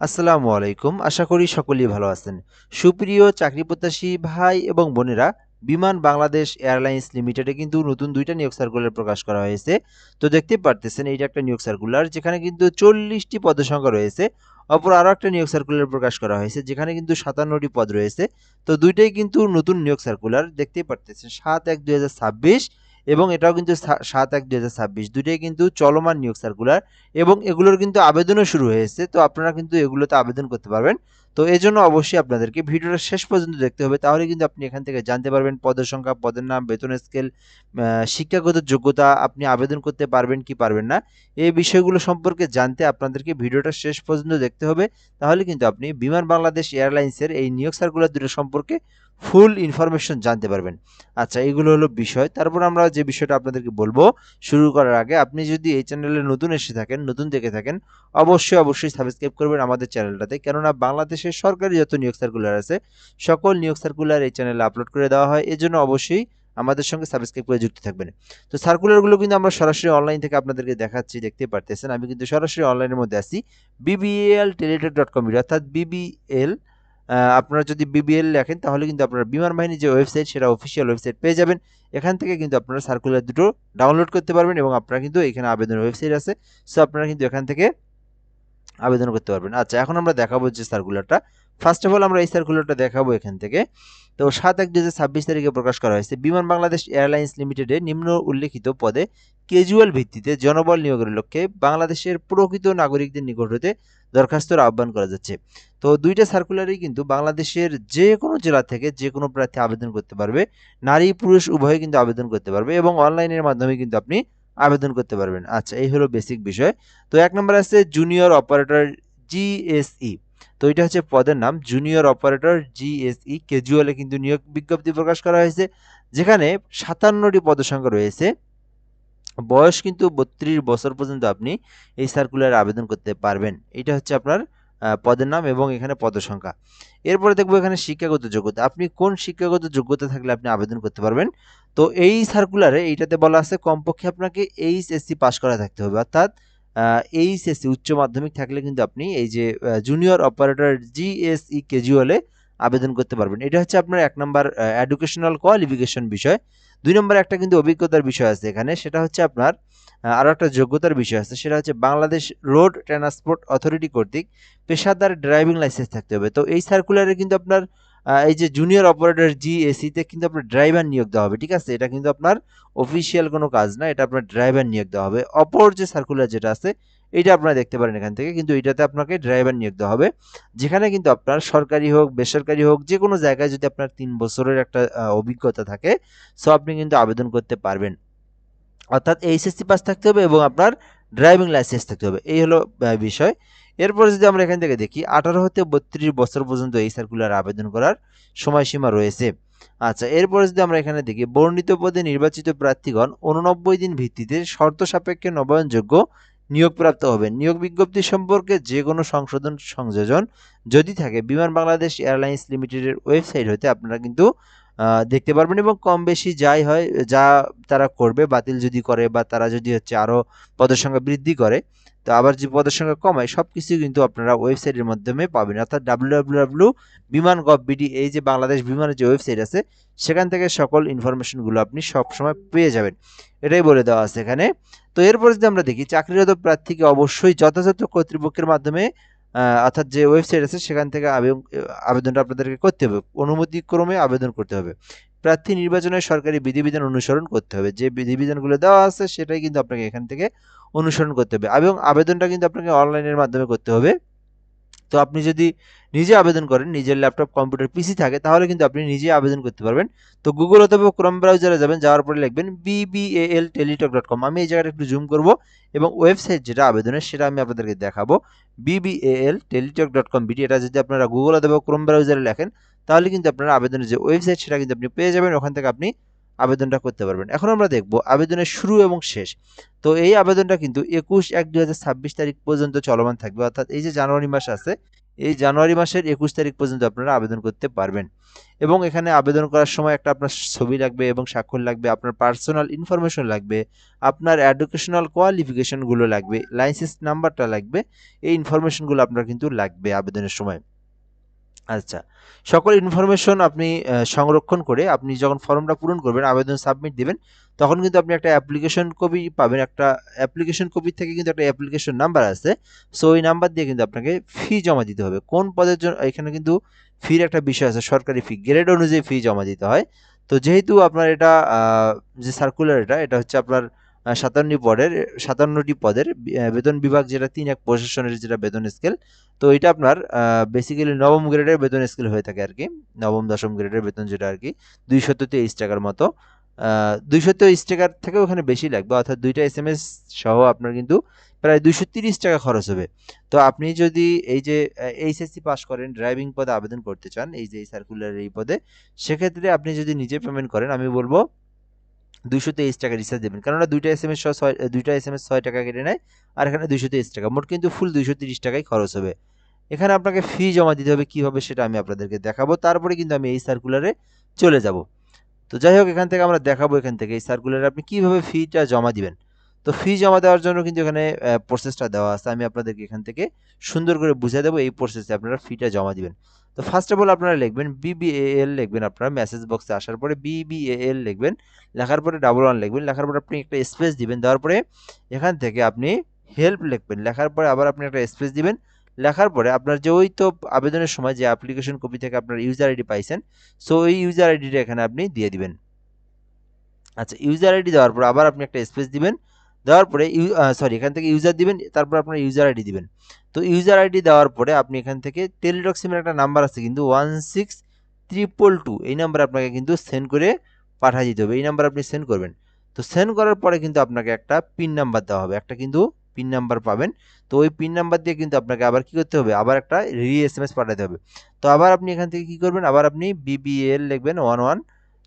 আসসালামু আলাইকুম। আশা করি সকলেই ভালো আছেন। সুপ্রিয় চাকরি প্রত্যাশী ভাই এবং বোনেরা, বিমান বাংলাদেশ এয়ারলাইন্স লিমিটেডে কিন্তু নতুন দুইটা নিয়োগ সার্কুলার প্রকাশ করা হয়েছে। তো দেখতেই পারতেছেন, এইটা একটা নিয়োগ সার্কুলার, যেখানে কিন্তু চল্লিশটি পদসংখ্যা রয়েছে। অপর আরও একটা নিয়োগ সার্কুলার প্রকাশ করা হয়েছে, যেখানে কিন্তু সাতান্নটি পদ রয়েছে। তো দুইটাই কিন্তু নতুন নিয়োগ সার্কুলার, দেখতেই পারতেছেন, সাত এক দুই হাজার ছাব্বিশ। এবং এটাও কিন্তু সাত এক দু হাজার ছাব্বিশ। দুটোই কিন্তু চলমান নিয়োগ সার্কুলার এবং এগুলোর কিন্তু আবেদনও শুরু হয়েছে। তো আপনারা কিন্তু এগুলোতে আবেদন করতে পারবেন। তো এই জন্য অবশ্যই আপনাদেরকে ভিডিওটা শেষ পর্যন্ত দেখতে হবে। তাহলে কিন্তু আপনি এখান থেকে জানতে পারবেন পদের সংখ্যা, পদের নাম, বেতন স্কেল শিক্ষাগত যোগ্যতা আপনি আবেদন করতে পারবেন কি পারবেন না, এই বিষয়গুলো সম্পর্কে জানতে আপনাদেরকে ভিডিওটা শেষ পর্যন্ত দেখতে হবে। তাহলে কিন্তু আপনি বিমান বাংলাদেশ এয়ারলাইন্সের এই নিয়োগ সার্কুলার দুটো সম্পর্কে ফুল ইনফরমেশন জানতে পারবেন। আচ্ছা এগুলো হলো বিষয়। তারপর আমরা যে বিষয়টা আপনাদেরকে বলব, শুরু করার আগে আপনি যদি এই চ্যানেলে নতুন এসে থাকেন, নতুন দেখে থাকেন, অবশ্যই অবশ্যই সাবস্ক্রাইব করবেন আমাদের চ্যানেলটাতে কেননা বাংলাদেশের সরকারি যত নিয়োগ সার্কুলার আছে। সকল নিয়োগ সার্কুলার এই চ্যানেলে আপলোড করে দেওয়া হয়। এজন্য অবশ্যই আমাদের সঙ্গে সাবস্ক্রাইব করে যুক্ত থাকবেন। তো সার্কুলারগুলো কিন্তু আমরা সরাসরি অনলাইন থেকে আপনাদেরকে দেখাচ্ছি, দেখতে পারতেছেন। আমি কিন্তু সরাসরি অনলাইনের মধ্যে আছি। বিবিএল টেলিটেক ডট কম অর্থাৎ বিবিএল আপনারা যদি বিবিএল লেখেন, তাহলে কিন্তু আপনারা বিমান বাহিনীর যে ওয়েবসাইট সেটা অফিসিয়াল ওয়েবসাইট পেয়ে যাবেন। এখান থেকে কিন্তু আপনারা সার্কুলার দুটো ডাউনলোড করতে পারবেন এবং আপনারা কিন্তু এখানে আবেদনের ওয়েবসাইট আছে। সো আপনারা কিন্তু এখান থেকে আবেদন করতে পারবেন। আচ্ছা এখন আমরা দেখাবো যে সার্কুলারটা ফার্স্ট অফ অল আমরা এই সার্কুলারটা দেখাবো এখান থেকে। তো সাত এক দু ছাব্বিশ তারিখে প্রকাশ করা হয়েছে। বিমান বাংলাদেশ এয়ারলাইন্স লিমিটেডে নিম্ন উল্লেখিত পদে ক্যাজুয়াল ভিত্তিতে জনবল নিয়োগের লক্ষ্যে বাংলাদেশের প্রকৃত নাগরিকদের নিকট হতে দরখাস্তর আহ্বান করা যাচ্ছে। তো দুইটা সার্কুলারই কিন্তু বাংলাদেশের যে কোনো জেলা থেকে যে কোনো প্রার্থী আবেদন করতে পারবে। নারী, পুরুষ, উভয়ে কিন্তু আবেদন করতে পারবে এবং অনলাইনের মাধ্যমে কিন্তু আপনি আবেদন করতে পারবেন। আচ্ছা এই হলো বেসিক বিষয়। তো এক নম্বর আছে জুনিয়র অপারেটর জিএসই তো এটা হচ্ছে পদের নাম জুনিয়র অপারেটর জিএসই ক্যাজুয়ালে কিন্তু নিয়োগ বিজ্ঞপ্তি প্রকাশ করা হয়েছে, যেখানে সাতান্নটি পদসংখ্যা রয়েছে। বয়স কিন্তু বত্রিশ বছর পর্যন্ত আপনি এই সার্কুলারে আবেদন করতে পারবেন। এটা হচ্ছে আপনার পদের নাম এবং এখানে পদসংখ্যা এরপরে দেখব এখানে শিক্ষাগত যোগ্যতা। আপনি কোন শিক্ষাগত যোগ্যতা থাকলে আপনি আবেদন করতে পারবেন? তো এই সার্কুলারে এইটাতে বলা আছে, কমপক্ষে আপনাকে এইচএসসি পাস করা থাকতে হবে। অর্থাৎ এইচএসসি উচ্চ মাধ্যমিক থাকলে কিন্তু আপনি এই যে জুনিয়র অপারেটর জিএসই ক্যাজুয়ালে আবেদন করতে পারবেন। এটা হচ্ছে আপনার এক নম্বর এডুকেশনাল কোয়ালিফিকেশন বিষয়। দুই নম্বর একটা কিন্তু অভিজ্ঞতার বিষয় আছে এখানে, সেটা হচ্ছে আপনার আরও একটা যোগ্যতার বিষয় আছে, সেটা হচ্ছে বাংলাদেশ রোড ট্রান্সপোর্ট অথরিটি কর্তৃক পেশাদার ড্রাইভিং লাইসেন্স থাকতে হবে। তো এই সার্কুলারে কিন্তু আপনার এই যে জুনিয়র অপারেটর জিএসিতে কিন্তু আপনার ড্রাইভার নিয়োগ দেওয়া হবে, ঠিক আছে? এটা কিন্তু আপনার অফিসিয়াল কোনো কাজ না, এটা আপনার ড্রাইভার নিয়োগ দেওয়া হবে। অপর যে সার্কুলার যেটা আছে এটা আপনারা দেখতে পারেন এখান থেকে। কিন্তু এটাতে আপনাকে ড্রাইভার নিয়োগ দেওয়া হবে। যেখানে কিন্তু আপনার সরকারি হোক, বেসরকারি হোক, যে কোনো জায়গায় যদি আপনার তিন বছরের একটা অভিজ্ঞতা থাকে সো আপনি কিন্তু আবেদন করতে পারবেন। অর্থাৎ এইচএসসি পাস থাকতে হবে এবং আপনার ড্রাইভিং লাইসেন্স থাকতে হবে। এই হলো বিষয়। এরপর যদি আমরা এখান থেকে দেখি, আঠারো হতে বত্রিশ বছর পর্যন্ত এই সার্কুলার আবেদন করার সময়সীমা রয়েছে। আচ্ছা এরপরে যদি আমরা এখানে দেখি, বর্ণিত পদে নির্বাচিত প্রার্থীগণ উননব্বই দিন ভিত্তিতে শর্ত সাপেক্ষে নবায়নযোগ্য নিয়োগপ্রাপ্ত হবেন। নিয়োগ বিজ্ঞপ্তি সম্পর্কে যে কোনো সংশোধন সংযোজন যদি থাকে, বিমান বাংলাদেশ এয়ারলাইন্স লিমিটেডের ওয়েবসাইট হতে আপনারা কিন্তু দেখতে পারবেন এবং কম বেশি যাই হয়, যা তারা করবে, বাতিল যদি করে বা তারা যদি হচ্ছে আরও পদের সংখ্যা বৃদ্ধি করে, তো আবার যে পদের সংখ্যা কমায় সব কিছু কিন্তু আপনারা ওয়েবসাইটের মাধ্যমে পাবেন। অর্থাৎ W W W Biman gov BD এই যে বাংলাদেশ বিমানের যে ওয়েবসাইট আছে, সেখান থেকে সকল ইনফরমেশনগুলো আপনি সবসময় পেয়ে যাবেন। এটাই বলে দেওয়া আছে এখানে। তো এরপর যদি আমরা দেখি, চাকরিরত প্রার্থীকে অবশ্যই যথাযথ কর্তৃপক্ষের মাধ্যমে অর্থাৎ যে ওয়েবসাইট আছে, সেখান থেকে আবেদন- আবেদনটা আপনাদেরকে করতে হবে। অনুমতিক্রমে আবেদন করতে হবে। প্রার্থী নির্বাচনে সরকারি বিধিবিধান অনুসরণ করতে হবে। যে বিধিবিধানগুলো দেওয়া আছে, সেটাই কিন্তু আপনাকে এখান থেকে অনুসরণ করতে হবে এবং আবেদনটা কিন্তু আপনাকে অনলাইনের মাধ্যমে করতে হবে। তো আপনি যদি নিজে আবেদন করেন, নিজের ল্যাপটপ কম্পিউটার পিসি থাকে, তাহলে কিন্তু আপনি নিজে আবেদন করতে পারবেন। তো গুগল অথবা ক্রোম ব্রাউজারে যাবেন, যাওয়ার পরে লিখবেন বিবিএল টেলিটক ডট কম আমি এই জায়গাটা একটু জুম করব এবং ওয়েবসাইট যেটা আবেদনের, সেটা আমি আপনাদেরকে দেখাবো। বিবিএল টেলিটক ডট কম বিটি এটা যদি আপনারা গুগল অথবা ক্রোম ব্রাউজারে লেখেন, তাহলে কিন্তু আপনারা আবেদনের যে ওয়েবসাইট সেটা কিন্তু আপনি পেয়ে যাবেন। ওখান থেকে আপনি আবেদনটা করতে পারবেন। এখন আমরা দেখব আবেদনের শুরু এবং শেষ। তো এই আবেদনটা কিন্তু একুশ এক ছাব্বিশ তারিখ পর্যন্ত চলমান থাকবে। অর্থাৎ এই যে জানুয়ারি মাস আছে, এই জানুয়ারি মাসের একুশ তারিখ পর্যন্ত আপনারা আবেদন করতে পারবেন। এবং এখানে আবেদন করার সময় একটা আপনার ছবি লাগবে এবং স্বাক্ষর লাগবে, আপনার পার্সোনাল ইনফরমেশন লাগবে, আপনার এডুকেশনাল কোয়ালিফিকেশনগুলো লাগবে লাইসেন্স নাম্বারটা লাগবে, এই ইনফরমেশনগুলো আপনার কিন্তু লাগবে আবেদনের সময়। আচ্ছা। সকল ইনফরমেশন আপনি সংরক্ষণ করে আপনি যখন ফর্মটা পূরণ করবেন, আবেদন সাবমিট দেবেন, তখন কিন্তু আপনি একটা অ্যাপ্লিকেশন কপি পাবেন, একটা অ্যাপ্লিকেশন কপি থেকে কিন্তু একটা অ্যাপ্লিকেশন নাম্বার আছে। সো ওই নাম্বার দিয়ে কিন্তু আপনাকে ফি জমা দিতে হবে। কোন পদের জন্য এখানে কিন্তু ফির একটা বিষয় আছে, সরকারি ফি গ্রেড অনুযায়ী ফি জমা দিতে হয়। তো যেহেতু আপনার এটা যে সার্কুলার এটা এটা হচ্ছে আপনার আহ, সাতান্ন পদের সাতান্নটি পদের বেতন বিভাগ যেটা তিন এক প্রশাসনের যেটা বেতন স্কেল তো এটা আপনার বেসিক্যালি নবম গ্রেডের বেতন স্কেল হয়ে থাকে আর কি নবম দশম গ্রেডের বেতন যেটা আর কি দুইশত তেইশ টাকার মতো। দুইশো তেইশ টাকার থেকেও ওখানে বেশি লাগবে অর্থাৎ দুইটা এস এম এস সহ আপনার কিন্তু প্রায় দুইশো তিরিশ টাকা খরচ হবে। তো আপনি যদি এই যে এইচএসসি পাস করেন ড্রাইভিং পদে আবেদন করতে চান এই যে এই সার্কুলার এই পদে সেক্ষেত্রে আপনি যদি নিজে পেমেন্ট করেন আমি বলব দুইশো তেইশ টাকা রিচার্জ দেবেন। কেননা দুইটা এস এম এস ছয় দুইটা এস এম এস ছয় টাকা কেটে নেয়, আর এখানে দুইশো তেইশ টাকা। মোট কিন্তু ফুল দুইশো তিরিশ টাকাই খরচ হবে। এখানে আপনাকে ফি জমা দিতে হবে কীভাবে সেটা আমি আপনাদেরকে দেখাবো। তারপরে কিন্তু আমি এই সার্কুলারে চলে যাব। তো যাই হোক, এখান থেকে আমরা দেখাবো, এখান থেকে এই সার্কুলারে আপনি কীভাবে ফিটা জমা দিবেন। তো ফি জমা দেওয়ার জন্য কিন্তু এখানে প্রসেসটা দেওয়া আছে। আমি আপনাদেরকে এখান থেকে সুন্দর করে বুঝিয়ে দেবো এই প্রসেসে আপনারা ফিটা জমা দিবেন। তো ফার্স্ট অফ অল আপনারা লিখবেন বিবিএল লিখবেন আপনারা মেসেজ বক্সে আসার পরে বিবিএল লিখবেন। লেখার পরে ডাবল ওয়ান লিখবেন। লেখার পরে আপনি একটা স্পেস দিবেন। দেওয়ার পরে এখান থেকে আপনি হেল্প লিখবেন। লেখার পরে আবার আপনি একটা স্পেস দিবেন। লেখার পরে আপনার যে ওই তো আবেদনের সময় যে অ্যাপ্লিকেশন কপি থেকে আপনার ইউজার আইডি পাইছেন সো ওই ইউজার আইডিটা এখানে আপনি দিয়ে দিবেন। আচ্ছা ইউজার আইডি দেওয়ার পর আবার আপনি একটা স্পেস দিবেন। দেওয়ার পরে ইউ সরি এখান থেকে ইউজার দিবেন, তারপর আপনার ইউজার আইডি দিবেন। তো ইউজার আইডি দেওয়ার পরে আপনি এখান থেকে টেলিটক সিমের একটা নাম্বার আছে, কিন্তু ওয়ান সিক্স ট্রিপল টু এই নাম্বার আপনাকে কিন্তু সেন্ড করে পাঠিয়ে দিতে হবে, এই নাম্বার আপনি সেন্ড করবেন। তো সেন্ড করার পরে কিন্তু আপনাকে একটা পিন নাম্বার দেওয়া হবে, একটা কিন্তু পিন নাম্বার পাবেন। তো ওই পিন নাম্বার দিয়ে কিন্তু আপনাকে আবার কি করতে হবে, আবার একটা রি এস এম এস পাঠাতে হবে। তো আবার আপনি এখান থেকে কি করবেন, আবার আপনি বিবিএল লিখবেন ওয়ান ওয়ান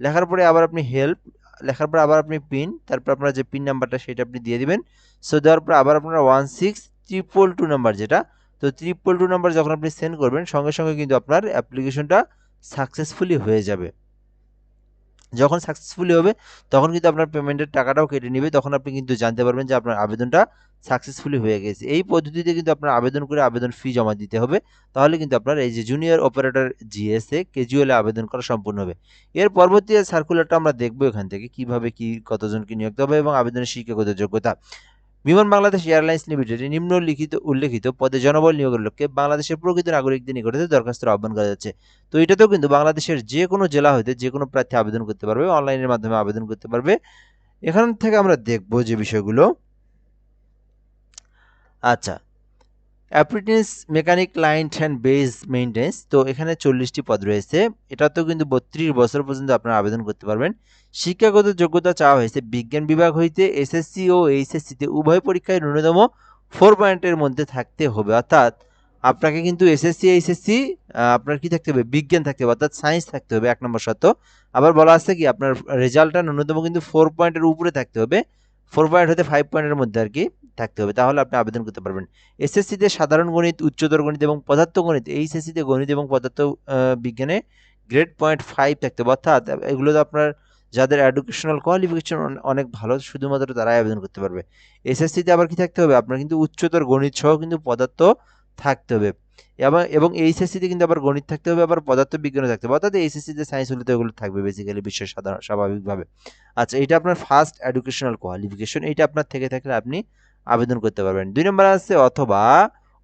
লেখার পরে আবার আপনি হেল্প লেখার পর আবার আপনি পিন তারপর আপনার যে পিন নাম্বারটা সেটা আপনি দিয়ে দিবেন। সো দেওয়ার পর আবার আপনারা one six triple two number যেটা, তো ট্রিপল টু নাম্বার যখন আপনি সেন্ড করবেন, সঙ্গে সঙ্গে কিন্তু আপনার অ্যাপ্লিকেশনটা সাকসেসফুলি হয়ে যাবে। যখন সাকসেসফুলি হবে, তখন কিন্তু আপনার পেমেন্টের টাকাটাও কেটে নেবে। তখন আপনি কিন্তু জানতে পারবেন যে আপনার আবেদনটা সাকসেসফুলি হয়ে গেছে। এই পদ্ধতিতে কিন্তু আপনার আবেদন করে আবেদন ফি জমা দিতে হবে। তাহলে কিন্তু আপনার এই যে জুনিয়র অপারেটর জিএসএ কেজুয়ালে আবেদন করা সম্পূর্ণ হবে। এর পরবর্তী সার্কুলারটা আমরা দেখব এখান থেকে, কীভাবে কি কতজনকে নিয়োগ হবে এবং আবেদনের শিক্ষাগত যোগ্যতা। বিমান বাংলাদেশ এয়ারলাইন্স লিমিটেডে নিম্নলিখিত উল্লেখিত পদে জনবল নিয়োগের লক্ষ্যে বাংলাদেশের প্রকৃত নাগরিকদের নিকটে দরখাস্তের আহ্বান করা যাচ্ছে। তো এটাতেও কিন্তু বাংলাদেশের যে কোনো জেলা হইতে যে কোনো প্রার্থী আবেদন করতে পারবে, অনলাইনের মাধ্যমে আবেদন করতে পারবে। এখান থেকে আমরা দেখব যে বিষয়গুলো। আচ্ছা apprentice mechanic line and base maintenance তো এখানে চল্লিশটি পদ রয়েছে। এটাতেও কিন্তু বত্রিশ বছর পর্যন্ত আপনারা আবেদন করতে পারবেন। শিক্ষাগত যোগ্যতা চাওয়া হয়েছে বিজ্ঞান বিভাগ হইতে এসএসসি ও এইচএসসিতে উভয় পরীক্ষায় ন্যূনতম ফোর পয়েন্টের মধ্যে থাকতে হবে। অর্থাৎ আপনাকে কিন্তু এসএসসি এইচএসসি আপনার কি থাকতে হবে? বিজ্ঞান থাকতে হবে, অর্থাৎ সায়েন্স থাকতে হবে, এক নম্বর শর্ত। আবার বলা আছে কি, আপনার রেজাল্টটা ন্যূনতম কিন্তু ফোর পয়েন্টের উপরে থাকতে হবে। ফোর পয়েন্ট হতে ফাইভ পয়েন্টের মধ্যে আর কি। থাকতে হবে, তাহলে আপনি আবেদন করতে পারবেন। এসএসসিতে সাধারণ গণিত, উচ্চতর গণিত এবং পদার্থ গণিত এইচএসসিতে গণিত এবং পদার্থ বিজ্ঞানে গ্রেড পয়েন্ট ফাইভ থাকতে হবে। অর্থাৎ এগুলো তো আপনার যাদের এডুকেশনাল কোয়ালিফিকেশন অনেক ভালো, শুধুমাত্র তারাই আবেদন করতে পারবে। এসএসসিতে আবার কি থাকতে হবে? আপনার কিন্তু উচ্চতর গণিত সহ কিন্তু পদার্থ থাকতে হবে। এবং এবং এইচএসসিতে কিন্তু আবার গণিত থাকতে হবে, আবার পদার্থ বিজ্ঞানও থাকতে হবে। অর্থাৎ এইচএসসিতে সায়েন্স হলে তো এগুলো থাকবে বেসিক্যালি বিশ্বের সাধারণ, স্বাভাবিকভাবে। আচ্ছা এটা আপনার ফার্স্ট এডুকেশনাল কোয়ালিফিকেশন এটা আপনার থেকে থাকলে আপনি আবেদন করতে পারবেন। দুই নম্বর আছে অথবা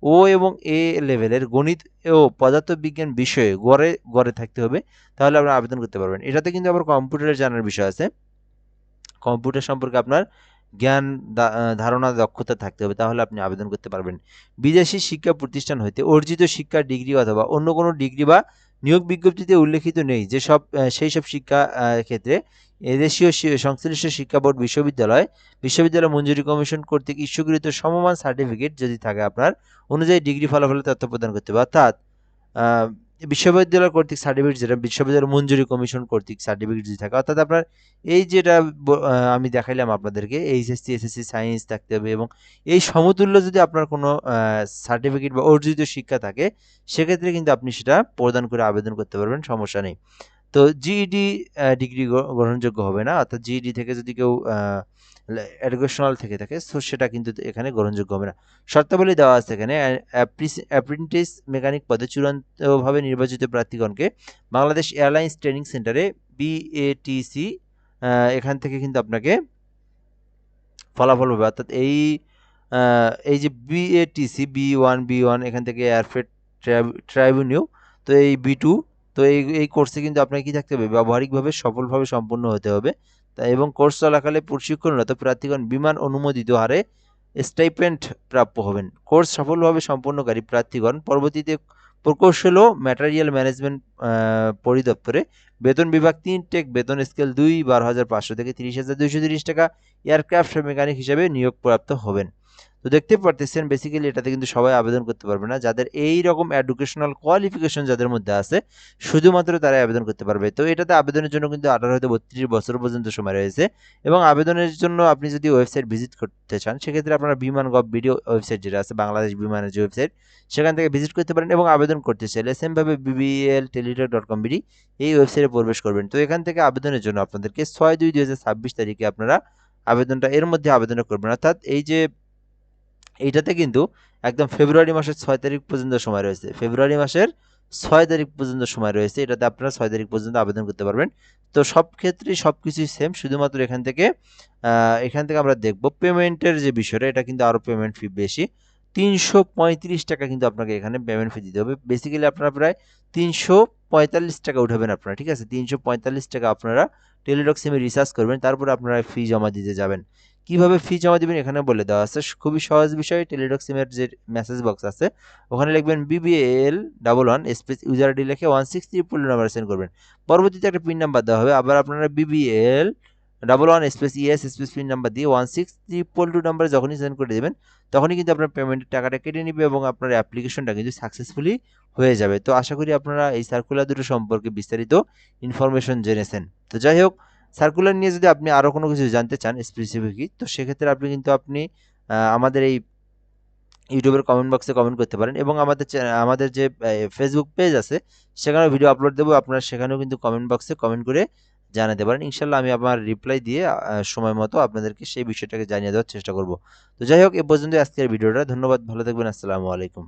ও এবং এ লেভেলের গণিত ও পদার্থ বিজ্ঞান বিষয়ে গড়ে গড়ে থাকতে হবে তাহলে আপনারা আবেদন করতে পারবেন। এটাতে কিন্তু আবার কম্পিউটারের জানার বিষয় আছে। কম্পিউটার সম্পর্কে আপনার জ্ঞান ধারণা দক্ষতা থাকতে হবে তাহলে আপনি আবেদন করতে পারবেন। বিদেশি শিক্ষা প্রতিষ্ঠান হইতে অর্জিত শিক্ষা ডিগ্রি অথবা অন্য কোনো ডিগ্রি বা নিয়োগ বিজ্ঞপ্তিতে উল্লেখিত নেই যেসব আহ, সেই সব শিক্ষা ক্ষেত্রে এদেশীয় সংশ্লিষ্ট শিক্ষা বোর্ড বিশ্ববিদ্যালয় বিশ্ববিদ্যালয় মঞ্জুরি কমিশন কর্তৃক ইস্যুকৃত সমমান সার্টিফিকেট যদি থাকে আপনার, অনুযায়ী ডিগ্রি ফলাফলের তথ্য প্রদান করতে হবে। অর্থাৎ বিশ্ববিদ্যালয় কর্তৃক সার্টিফিকেট যেটা, বিশ্ববিদ্যালয় মঞ্জুরি কমিশন কর্তৃক সার্টিফিকেট যদি থাকে, অর্থাৎ আপনার এই যেটা আমি দেখাইলাম আপনাদেরকে, এইচএসসি, এসএসসি, সায়েন্স থাকতে হবে এবং এই সমতুল্য যদি আপনার কোনো সার্টিফিকেট বা অর্জিত শিক্ষা থাকে, সেক্ষেত্রে কিন্তু আপনি সেটা প্রদান করে আবেদন করতে পারবেন, সমস্যা নেই। তো জিইডি ডিগ্রি গ্রহণযোগ্য হবে না। অর্থাৎ জিইডি থেকে যদি কেউ এডুকেশনাল থেকে থাকে, তো সেটা কিন্তু এখানে গ্রহণযোগ্য হবে না। শর্তাবলী দেওয়া আছে এখানে অ্যাপ্রেন্টিস মেকানিক পদে চূড়ান্তভাবে নির্বাচিত প্রার্থীগণকে বাংলাদেশ এয়ারলাইন্স ট্রেনিং সেন্টারে বিএটিসি এখান থেকে কিন্তু আপনাকে ফলাফল হবে। অর্থাৎ এই এই যে BATC B one B one এখান থেকে এয়ারফ্রেট ট্রাইবিউনিউ তো এই বি টু তো এই এই কোর্সে কিন্তু আপনাকে কি থাকতে হবে? ব্যবহারিকভাবে সফলভাবে সম্পূর্ণ হতে হবে। তা এবং কোর্স চলাকালে প্রশিক্ষণরত প্রার্থীগণ বিমান অনুমোদিত হারে স্টাইপেন্ড প্রাপ্য হবেন। কোর্স সফলভাবে সম্পন্নকারী প্রার্থীগণ পরবর্তীতে প্রকৌশল ও ম্যাটেরিয়াল ম্যানেজমেন্ট পরিদপ্তরে বেতন বিভাগ তিন টেক বেতন স্কেল দুই, বারো হাজার পাঁচশো থেকে তিরিশ হাজার দুইশো তিরিশ টাকা এয়ারক্রাফট মেকানিক হিসেবে নিয়োগপ্রাপ্ত হবেন। তো দেখতে পারতেছেন বেসিক্যালি এটাতে কিন্তু সবাই আবেদন করতে পারবে না। যাদের এই রকম এডুকেশনাল কোয়ালিফিকেশন যাদের মধ্যে আছে, শুধুমাত্র তারাই আবেদন করতে পারবে। তো এটাতে আবেদনের জন্য কিন্তু আঠারো হয়তো বত্রিশ বছর পর্যন্ত সময় রয়েছে এবং আবেদনের জন্য আপনি যদি ওয়েবসাইট ভিজিট করতে চান, সেক্ষেত্রে আপনারা বিমান গভ ভিডিও ওয়েবসাইট যেটা আছে, বাংলাদেশ বিমানের যে ওয়েবসাইট সেখান থেকে ভিজিট করতে পারেন এবং আবেদন করতে চাইলে সেমভাবে BBL Teletalk dot com BD এই ওয়েবসাইটে প্রবেশ করবেন। তো এখান থেকে আবেদনের জন্য আপনাদেরকে ছয় দুই দুই হাজার ছাব্বিশ তারিখে আপনারা আবেদনটা, এর মধ্যে আবেদন করবেন। অর্থাৎ এই যে এইটাতে কিন্তু একদম ফেব্রুয়ারি মাসের ছয় তারিখ পর্যন্ত সময় রয়েছে। ফেব্রুয়ারি মাসের ছয় তারিখ পর্যন্ত সময় রয়েছে। এটাতে আপনারা ছয় তারিখ পর্যন্ত আবেদন করতে পারবেন। তো সব ক্ষেত্রেই সব কিছুই সেম শুধুমাত্র এখান থেকে এখান থেকে আমরা দেখব। পেমেন্টের যে বিষয়টা, এটা কিন্তু আরও পেমেন্ট ফি বেশি। তিনশো পঁয়ত্রিশ টাকা কিন্তু আপনাকে এখানে পেমেন্ট ফি দিতে হবে। বেসিক্যালি আপনারা প্রায় তিনশো পঁয়তাল্লিশ টাকা উঠাবেন আপনারা, ঠিক আছে? তিনশো পঁয়তাল্লিশ টাকা আপনারা টেলিটক সিমে রিচার্জ করবেন, তারপরে আপনারা ফি জমা দিতে যাবেন। কীভাবে ফি জমা দিবেন এখানে বলে দেওয়া আছে। খুবই সহজ বিষয় টেলিটক সিমের যে মেসেজ বক্স আছে, ওখানে লিখবেন BBL double one space user ID লিখে one six three triple number send করবেন। পরবর্তীতে একটা পিন নাম্বার দেওয়া হবে, আবার আপনারা BBL double one space yes space pin number দিয়ে ওয়ান সিক্স ট্রিপল টু নাম্বারে যখনই সেন্ড করে দেবেন, তখনই কিন্তু আপনার পেমেন্টের টাকাটা কেটে নেবে এবং আপনার অ্যাপ্লিকেশনটা কিন্তু সাকসেসফুলি হয়ে যাবে। তো আশা করি আপনারা এই সার্কুলার দুটো সম্পর্কে বিস্তারিত ইনফরমেশন জেনেছেন। তো যাই হোক সার্কুলার নিয়ে যদি আপনি আরও কোনো কিছু জানতে চান স্পেসিফিকই তো সেক্ষেত্রে আপনি কিন্তু আপনি আমাদের এই ইউটিউবের কমেন্ট বক্সে কমেন্ট করতে পারেন এবং আমাদের আমাদের যে ফেসবুক পেজ আছে, সেখানেও ভিডিও আপলোড দেবো, আপনারা সেখানেও কিন্তু কমেন্ট বক্সে কমেন্ট করে জানাতে পারেন। ইনশাল্লাহ আমি আমার রিপ্লাই দিয়ে সময় মতো আপনাদেরকে সেই বিষয়টাকে জানিয়ে দেওয়ার চেষ্টা করব। তো যাই হোক, এ পর্যন্ত আজকের ভিডিওটা ধন্যবাদ, ভালো থাকবেন, আসসালামু আলাইকুম।